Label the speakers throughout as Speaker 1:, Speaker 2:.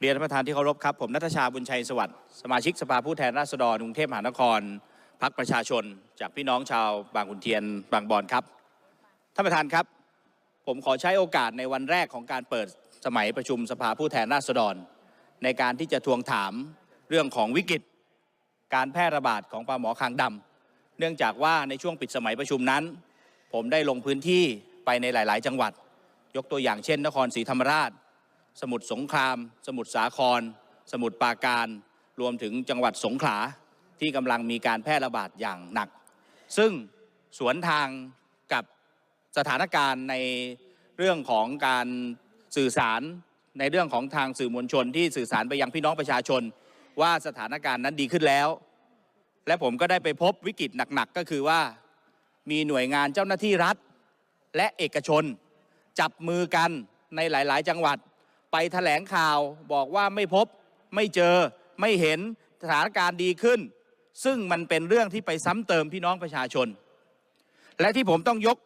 Speaker 1: เรียนท่านประธานที่เคารพครับ ผมนัทชาบุญชัยสวัสดิ์สมาชิกสภาผู้แทนราษฎรกรุงเทพมหานครพักประชาชน จากพี่น้องชาวบางขุนเทียนบางบอนครับท่านประธานครับ ผมขอใช้โอกาสในวันแรกของการเปิดสมัยประชุมสภาผู้แทนราษฎร ในการที่จะทวงถามเรื่องของวิกฤต การแพร่ระบาดของปลาหมอคางดำเนื่องจากว่าในช่วงปิดสมัยประชุมนั้น ผมได้ลงพื้นที่ไปในหลาย ๆ จังหวัด ยกตัวอย่างเช่น นครศรีธรรมราช สมุทรสงคราม สมุทรสาคร สมุทรปราการ รวมถึงจังหวัดสงขลาที่กำลังมีการแพร่ระบาดอย่างหนัก ซึ่งสวนทางกับสถานการณ์ในเรื่องของการสื่อสารในเรื่องของทางสื่อมวลชนที่สื่อสารไปยังพี่น้องประชาชน ว่าสถานการณ์นั้นดีขึ้นแล้ว และผมก็ได้ไปพบวิกฤตหนักๆ ก็คือว่ามีหน่วยงานเจ้าหน้าที่รัฐ และเอกชน จับมือกันในหลาย ๆ จังหวัด ไปแถลงข่าวบอกว่าไม่พบไม่เจอไม่เห็นสถานการณ์ดีขึ้น ซึ่งมันเป็นเรื่องที่ไปซ้ำเติมพี่น้องประชาชน และที่ผมต้องยก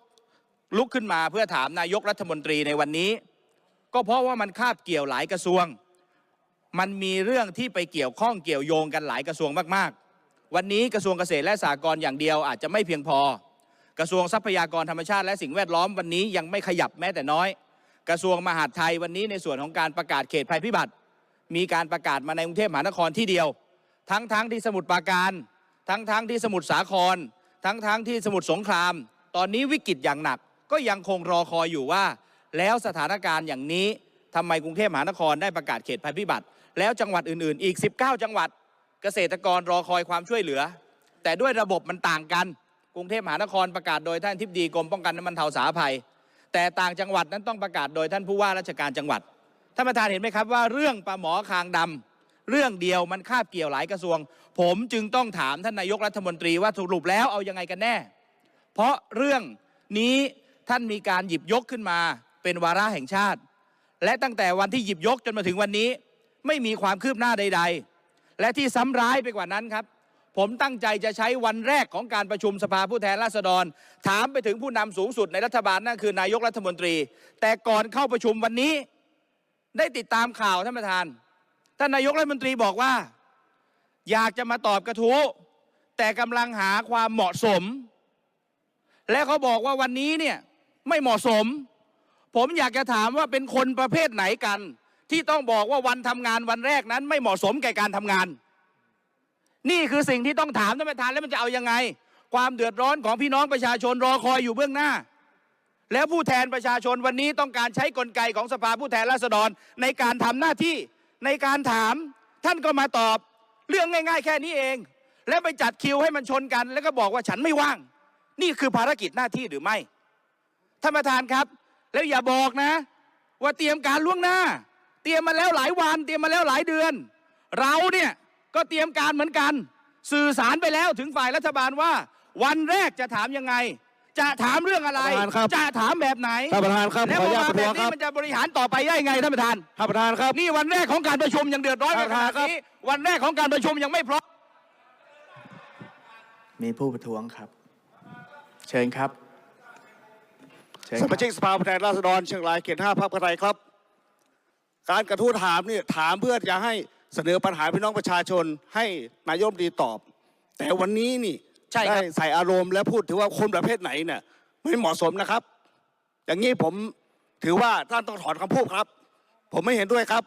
Speaker 1: ลุกขึ้นมาเพื่อถามนายกรัฐมนตรีในวันนี้ ก็เพราะว่ามันคาบเกี่ยวหลายกระทรวง มันมีเรื่องที่ไปเกี่ยวข้องเกี่ยวโยงกันหลายกระทรวงมากๆ วันนี้กระทรวงเกษตรและสหกรณ์อย่างเดียวอาจจะไม่เพียงพอ กระทรวงทรัพยากรธรรมชาติและสิ่งแวดล้อมวันนี้ยังไม่ขยับแม้แต่น้อย กระทรวงมหาดไทยวันนี้ในส่วนของการประกาศเขตภัยพิบัติ มีการประกาศมาในกรุงเทพมหานครที่เดียว ทั้งทั้งที่สมุทรปราการ ทั้งทั้งที่สมุทรสาคร ทั้งทั้งที่สมุทรสงคราม ตอนนี้วิกฤตอย่างหนักก็ยังคงรอคอยอยู่ว่า แล้วสถานการณ์อย่างนี้ทำไมกรุงเทพมหานครได้ประกาศเขตภัยพิบัติ แล้วจังหวัดอื่นๆ อีก 19 จังหวัดเกษตรกรรอคอยความช่วยเหลือ แต่ด้วยระบบมันต่างกัน กรุงเทพมหานครประกาศโดยท่านทิบดีกรมป้องกันและบรรเทาสาธารณภัย แต่ต่างจังหวัดนั้นต้องประกาศโดยท่านผู้ว่าราชการจังหวัดท่านประธานเห็นไหมครับว่าเรื่องปลาหมอคางดำเรื่องเดียวมันคาบเกี่ยวหลายกระทรวง ผมจึงต้องถามท่านนายกรัฐมนตรีว่าสรุปแล้วเอายังไงกันแน่ เพราะเรื่องนี้ท่านมีการหยิบยกขึ้นมาเป็นวาระแห่งชาติ และตั้งแต่วันที่หยิบยกจนมาถึงวันนี้ ไม่มีความคืบหน้าใด ๆ และที่ซ้ำร้ายไปกว่านั้นครับ ผมตั้งใจจะใช้วันแรกของการประชุมสภาผู้แทนราษฎร ถามไปถึงผู้นำสูงสุดในรัฐบาลนั่นคือนายกรัฐมนตรี แต่ก่อนเข้าประชุมวันนี้ ได้ติดตามข่าวท่านประธานท่านนายกรัฐมนตรีบอกว่า อยากจะมาตอบกระทู้แต่กำลังหาความเหมาะสม และเขาบอกว่าวันนี้เนี่ยไม่เหมาะสม ผมอยากจะถามว่าเป็นคนประเภทไหนกัน ที่ต้องบอกว่าวันทำงานวันแรกนั้นไม่เหมาะสมแก่การทำงาน นี่คือสิ่งที่ต้องถามท่านประธานแล้วมันจะเอายังไง ความเดือดร้อนของพี่น้องประชาชนรอคอยอยู่เบื้องหน้า แล้วผู้แทนประชาชนวันนี้ต้องการใช้กลไกของสภาผู้แทนราษฎรในการทำหน้าที่ในการถามท่านก็มาตอบเรื่องง่าย ๆ แค่นี้เอง แล้วไปจัดคิวให้มันชนกัน แล้วก็บอกว่าฉันไม่ว่าง นี่คือภารกิจหน้าที่หรือไม่ท่านประธานครับ แล้วอย่าบอกนะ ว่าเตรียมการล่วงหน้า เตรียมมาแล้วหลายวัน เตรียมมาแล้วหลายเดือน เราเนี่ย ก็เตรียมการเหมือนกัน สื่อสารไปแล้วถึงฝ่ายรัฐบาลว่า วันแรกจะถามยังไง จะถามเรื่องอะไร
Speaker 2: ท่านประธานครับ
Speaker 1: จะถามแบบไหน
Speaker 2: ท่านประธานครับ
Speaker 1: แล้ว
Speaker 2: ขอ
Speaker 1: พ
Speaker 2: อ
Speaker 1: อ
Speaker 2: นุญาต
Speaker 1: มา
Speaker 2: ประ
Speaker 1: แบ
Speaker 2: ท้ว
Speaker 1: บ
Speaker 2: งค
Speaker 1: นี้
Speaker 2: รับ
Speaker 1: มันจะบริหารต่อไปได้ยังไงท่านประธาน
Speaker 2: ท่านประธานครับ
Speaker 1: นี่วันแรกของการประชุมยังเดือดร้อน
Speaker 2: ท่านประธาน
Speaker 1: ขนาดนี้วันแรกของการประชุมยังไม่พร้อม
Speaker 3: มีผู้ประท้วงครับ เชิญครับเชิญ
Speaker 2: ส
Speaker 3: ค
Speaker 2: มา
Speaker 3: รับ
Speaker 2: ชิกสภาผู้แทนราษฎรเชียงรายเขตห้าพรรคเพื่อไทยครับ การกระทู้ถามนี่ถามเพื่อจะให้ เสนอปัญหาพี่น้องประชาชนให้นายกรัฐมนตรีตอบ แต่วันนี้นี่
Speaker 1: ใช่ครับ
Speaker 2: ได้ใส่อารมณ์และพูดถึงว่าคนประเภทไหนเนี่ยไม่เหมาะสมนะครับ อย่างนี้ผมถือว่าท่านต้องถอนคำพูดครับ ผมไม่เห็นด้วยครับ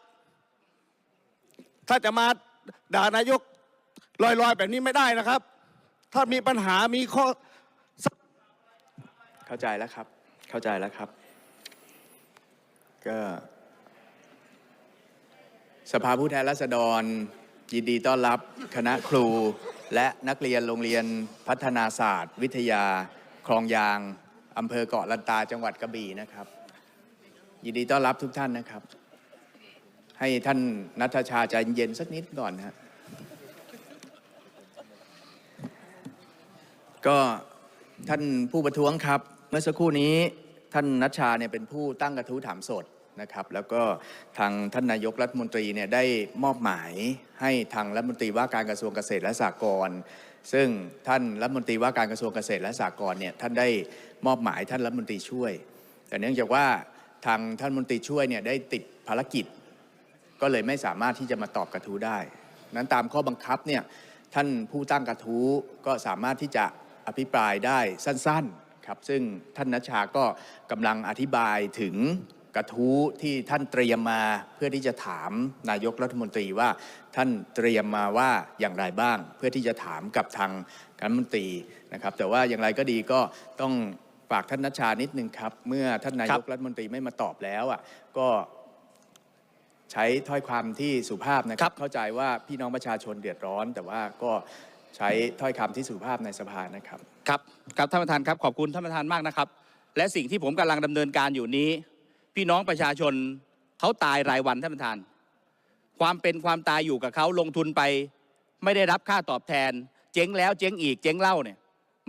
Speaker 2: ถ้าจะมาด่านายกลอยๆ แบบนี้ไม่ได้นะครับ ถ้ามีปัญหามีข้อ
Speaker 3: เข้าใจแล้วครับ เข้าใจแล้วครับ ก็ สภาผู้แทนราษฎร ยินดีต้อนรับคณะครู และนักเรียนโรงเรียนพัฒนาศาสตร์ วิทยา คลองยางอำเภอเกาะลันตาจังหวัดกระบี่นะครับ ยินดีต้อนรับทุกท่านนะครับ ให้ท่านนัทชาใจเย็นสักนิดก่อนนะก็ท่านผู้ประท้วงครับ เมื่อสักครู่นี้ท่านนัชชาเนี่ยเป็นผู้ตั้งกระทู้ถามสด นะครับแล้วก็ทางท่านนายกรัฐมนตรีเนี่ยได้มอบหมายให้ทางรัฐมนตรีว่าการกระทรวงเกษตรและสหกรณ์ซึ่งท่านรัฐมนตรีว่าการกระทรวงเกษตรและสหกรณ์เนี่ยท่านได้มอบหมายท่านรัฐมนตรีช่วย แต่เนื่องจากว่าทางท่านมนตรีช่วยเนี่ยได้ติดภารกิจ ก็เลยไม่สามารถที่จะมาตอบกระทู้ได้ นั้นตามข้อบังคับเนี่ยท่านผู้ตั้งกระทู้ก็สามารถที่จะอภิปรายได้สั้นๆครับซึ่งท่านนัชชาก็กำลังอธิบายถึง กระทู้ที่ท่านเตรียมมาเพื่อที่จะถามนายกรัฐมนตรีว่าท่านเตรียมมาว่าอย่างไรบ้าง เพื่อที่จะถามกับทางการรัฐมนตรีนะครับ แต่ว่าอย่างไรก็ดีก็ต้องฝากท่านนัชชานิดนึงครับ เมื่อท่านนายกรัฐมนตรีไม่มาตอบแล้วอะก็ใช้ถ้อยความที่สุภาพนะค
Speaker 1: ครั
Speaker 3: รับ
Speaker 1: บ
Speaker 3: เข้าใจว่าพี่น้องประชาชนเดือดร้อน แต่ว่าก็ใช้ถ้อยคำที่สุภาพในสภานะครับ
Speaker 1: ครับ ครับท่านประธานครับขอบคุณท่านประธานมากนะครับ และสิ่งที่ผมกำลังดำเนินการอยู่นี้ พี่น้องประชาชนเขาตายรายวันท่านประธาน ความเป็นความตายอยู่กับเขาลงทุนไป ไม่ได้รับค่าตอบแทน เจ๊งแล้วเจ๊งอีกเจ๊งเล่าเนี่ย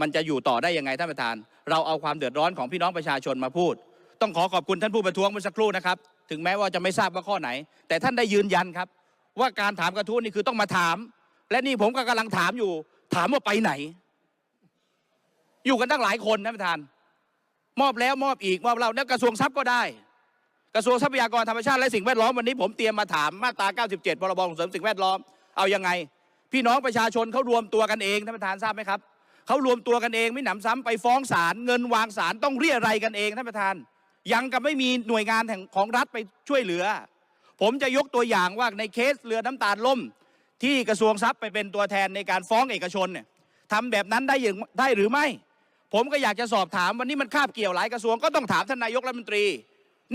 Speaker 1: มันจะอยู่ต่อได้ยังไงท่านประธาน เราเอาความเดือดร้อนของพี่น้องประชาชนมาพูด ต้องขอขอบคุณท่านผู้ประท้วงเมื่อสักครู่นะครับ ถึงแม้ว่าจะไม่ทราบว่าข้อไหน แต่ท่านได้ยืนยันครับ ว่าการถามกระทู้นี่คือต้องมาถาม และนี่ผมก็กำลังถามอยู่ ถามว่าไปไหน อยู่กันตั้งหลายคนท่านประธาน มอบแล้วมอบอีกมอบเล่าแล้วกระทรวงทรัพย์ก็ได้ กระทรวงทรัพยากรธรรมชาติและสิ่งแวดล้อมวันนี้ผมเตรียมมาถามมาตรา 97พรบส่งเสริมสิ่งแวดล้อมเอายังไง พี่น้องประชาชนเขารวมตัวกันเองท่านประธานทราบไหมครับเขารวมตัวกันเองไม่หนำซ้ำไปฟ้องศาลเงินวางศาลต้องเรียอะไรกันเองท่านประธาน ยังกับไม่มีหน่วยงานแห่งของรัฐไปช่วยเหลือ ผมจะยกตัวอย่างว่าในเคสเรือน้ำตาลล่ม ที่กระทรวงทรัพย์ไปเป็นตัวแทนในการฟ้องเอกชนเนี่ยทำแบบนั้นได้อย่างได้หรือไม่ ผมก็อยากจะสอบถามวันนี้มันคาบเกี่ยวหลายกระทรวงก็ต้องถามท่านนายกรัฐมนตรี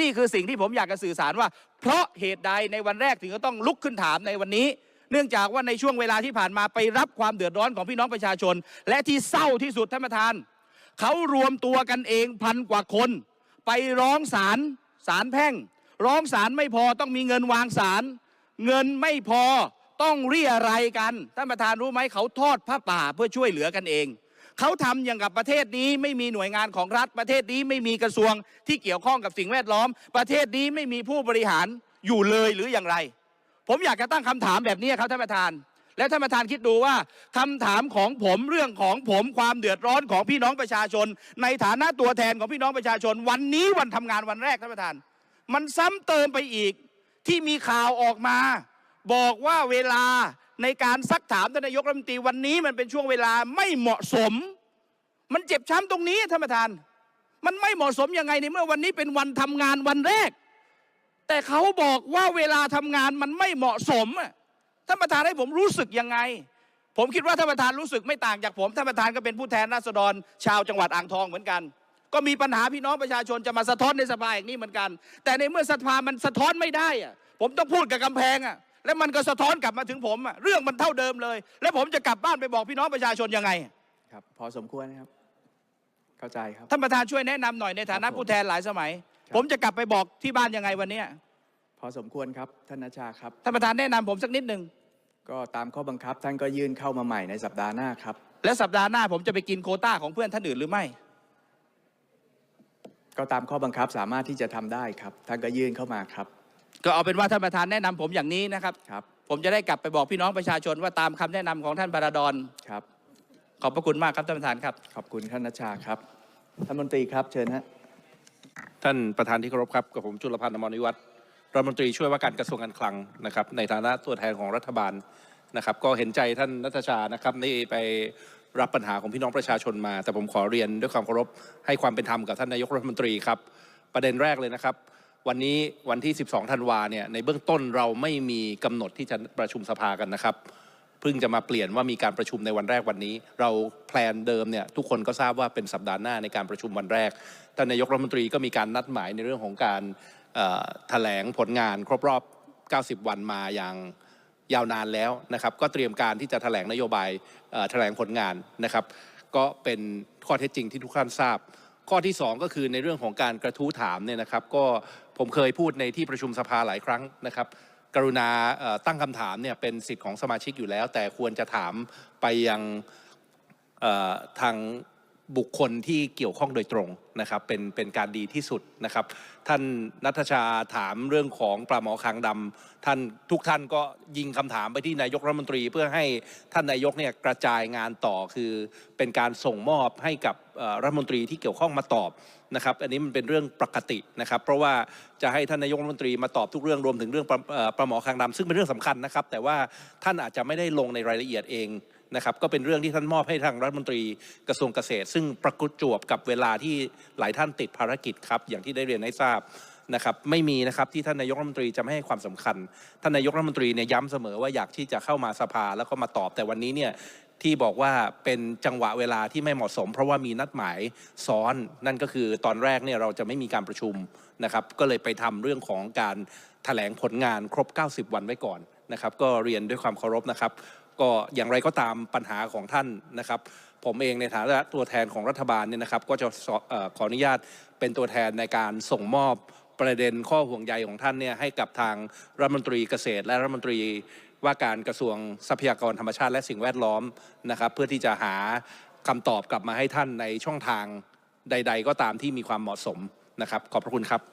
Speaker 1: นี่คือสิ่งที่ผมอยากจะสื่อสารว่า เพราะเหตุใดในวันแรกถึงจะต้องลุกขึ้นถามในวันนี้ เนื่องจากว่าในช่วงเวลาที่ผ่านมาไปรับความเดือดร้อนของพี่น้องประชาชน และที่เศร้าที่สุดท่านประธานเขารวมตัวกันเองพันกว่าคน ไปร้องศาลศาลแพ่ง ร้องศาลไม่พอต้องมีเงินวางศาลเงินไม่พอต้องเรียอะไรกันท่านประธานรู้ไหมเขาทอดผ้าป่าเพื่อช่วยเหลือกันเอง เขาทำอย่างกับประเทศนี้ไม่มีหน่วยงานของรัฐประเทศนี้ไม่มีกระทรวงที่เกี่ยวข้องกับสิ่งแวดล้อม ประเทศนี้ไม่มีผู้บริหารอยู่เลยหรืออย่างไร ผมอยากจะตั้งคำถามแบบนี้ครับท่านประธาน และท่านประธานคิดดูว่าคำถามของผมเรื่องของผมความเดือดร้อนของพี่น้องประชาชน ในฐานะตัวแทนของพี่น้องประชาชน วันนี้วันทำงานวันแรกท่านประธาน มันซ้ำเติมไปอีกที่มีข่าวออกมา บอกว่าเวลา ในการซักถามท่านนายกรัฐมนตรีวันนี้มันเป็นช่วงเวลาไม่เหมาะสม มันเจ็บช้ำตรงนี้ท่านประธาน มันไม่เหมาะสมยังไงในเมื่อวันนี้เป็นวันทำงานวันแรก แต่เขาบอกว่าเวลาทำงานมันไม่เหมาะสมท่านประธานให้ผมรู้สึกยังไง ผมคิดว่าท่านประธานรู้สึกไม่ต่างจากผมท่านประธานก็เป็นผู้แทนราษฎร ชาวจังหวัดอ่างทองเหมือนกัน ก็มีปัญหาพี่น้องประชาชนจะมาสะท้อนในสภาอย่างนี้เหมือนกัน แต่ในเมื่อสภามันสะท้อนไม่ได้อะผมต้องพูดกับกำแพงอะ แล้วมันก็สะท้อนกลับมาถึงผมอะเรื่องมันเท่าเดิมเลย แล้วผมจะกลับบ้านไปบอกพี่น้องประชาชนยังไง
Speaker 3: ครับพอสมควรนะครับ เข้าใจครับ
Speaker 1: ท่านประธานช่วยแนะนำหน่อยในฐานะครับ
Speaker 3: ผม
Speaker 1: ผู้แทนหลายสมัย
Speaker 3: ครับ
Speaker 1: ผมจะกลับไปบอกที่บ้านยังไงวันเนี้ย
Speaker 3: พอสมควรครับท่านนัชชาครับ
Speaker 1: ท่านประธานแนะนำผมสักนิดหนึ่ง
Speaker 3: ก็ตามข้อบังคับท่านก็ยื่นเข้ามาใหม่ในสัปดาห์หน้าครับ
Speaker 1: และสัปดาห์หน้าผมจะไปกินโควต้าของเพื่อนท่านอื่นหรือไม่
Speaker 3: ก็ตามข้อบังคับสามารถที่จะทำได้ครับท่านก็ยื่นเข้ามาครับ
Speaker 1: ก็เอาเป็นว่าท่านประธานแนะนำผมอย่างนี้นะครับ
Speaker 3: ครับ
Speaker 1: ผมจะได้กลับไปบอกพี่น้องประชาชนว่าตามคำแนะนำของท่านบาราดอน
Speaker 3: ครับ
Speaker 1: ขอบพระคุณมากครับท่านประธานครับ
Speaker 3: ขอบคุณท่านนัชชาครับท่านมนตรีครับเชิญฮะ
Speaker 4: ท่านประธานที่เคารพครับกับผมจุลพันธ์อมรนิวัฒน์รัฐมนตรีช่วยว่าการกระทรวงการคลังนะครับ ในฐานะตัวแทนของรัฐบาลนะครับ ก็เห็นใจท่านนัทชานะครับนี่ไปรับปัญหาของพี่น้องประชาชนมา แต่ผมขอเรียนด้วยความเคารพให้ความเป็นธรรมกับท่านนายกรัฐมนตรีครับ ประเด็นแรกเลยนะครับ วันนี้วันที่ 12ธันวาเนี่ยในเบื้องต้นเราไม่มีกำหนดที่จะประชุมสภากันนะครับเพิ่งจะมาเปลี่ยนว่ามีการประชุมในวันแรกวันนี้ เราแพลนเดิมเนี่ยทุกคนก็ทราบว่าเป็นสัปดาห์หน้าในการประชุมวันแรกท่านนายกรัฐมนตรีก็มีการนัดหมายในเรื่องของการแถลงผลงานครบรอบ 90 วันมาอย่างยาวนานแล้วนะครับก็เตรียมการที่จะแถลงนโยบายแถลงผลงานนะครับ ก็เป็นข้อเท็จจริงที่ทุกท่านทราบ ข้อที่ 2 ก็คือในเรื่องของการกระทู้ถามเนี่ยนะครับ ก็ผมเคยพูดในที่ประชุมสภาหลายครั้งนะครับ กรุณาตั้งคำถามเนี่ยเป็นสิทธิ์ของสมาชิกอยู่แล้ว แต่ควรจะถามไปยังทางบุคคลที่เกี่ยวข้องโดยตรงนะครับ เป็นเป็นการดีที่สุดนะครับ ท่านนัทชาถามเรื่องของปลาหมอคางดำท่านทุกท่านก็ยิงคำถามไปที่นายกรัฐมนตรี เพื่อให้ท่านนายกเนี่ยกระจายงานต่อคือเป็นการส่งมอบให้กับ รัฐมนตรีที่เกี่ยวข้องมาตอบนะครับ อันนี้มันเป็นเรื่องปกตินะครับ เพราะว่าจะให้ท่านนายกรัฐมนตรีมาตอบทุกเรื่องรวมถึงเรื่องประเอ่อประหมอคางดำซึ่งเป็นเรื่องสำคัญนะครับ แต่ว่าท่านอาจจะไม่ได้ลงในรายละเอียดเองนะครับก็เป็นเรื่องที่ท่านมอบให้ทางรัฐมนตรีกระทรวงเกษตร ซึ่งประกุจวบกับเวลาที่หลายท่านติดภารกิจครับอย่างที่ได้เรียนให้ทราบนะครับไม่มีนะครับที่ท่านนายกรัฐมนตรีจะไม่ให้ความสำคัญ ท่านนายกรัฐมนตรีเนี่ยย้ำเสมอว่าอยากที่จะเข้ามาสภาแล้วก็มาตอบแต่วันนี้เนี่ย ที่บอกว่าเป็นจังหวะเวลาที่ไม่เหมาะสม เพราะว่ามีนัดหมายซ้อนนั่นก็คือตอนแรกเนี่ยเราจะไม่มีการประชุมนะครับก็เลยไปทำเรื่องของการแถลงผลงานครบ 90 วันไว้ก่อนนะครับก็เรียนด้วยความเคารพนะครับ ก็อย่างไรก็ตามปัญหาของท่านนะครับ ผมเองในฐานะตัวแทนของรัฐบาลเนี่ยนะครับ ก็จะออขออนุญาตเป็นตัวแทนในการส่งมอบประเด็นข้อห่วงใยของท่านเนี่ยให้กับทางรัฐมนตรีเกษตรและรัฐมนตรี ว่าการกระทรวงทรัพยากรธรรมชาติและสิ่งแวดล้อมนะครับ เพื่อที่จะหาคำตอบกลับมาให้ท่านในช่องทางใด ๆ ก็ตามที่มีความเหมาะสมนะครับ ขอบพระคุณครับ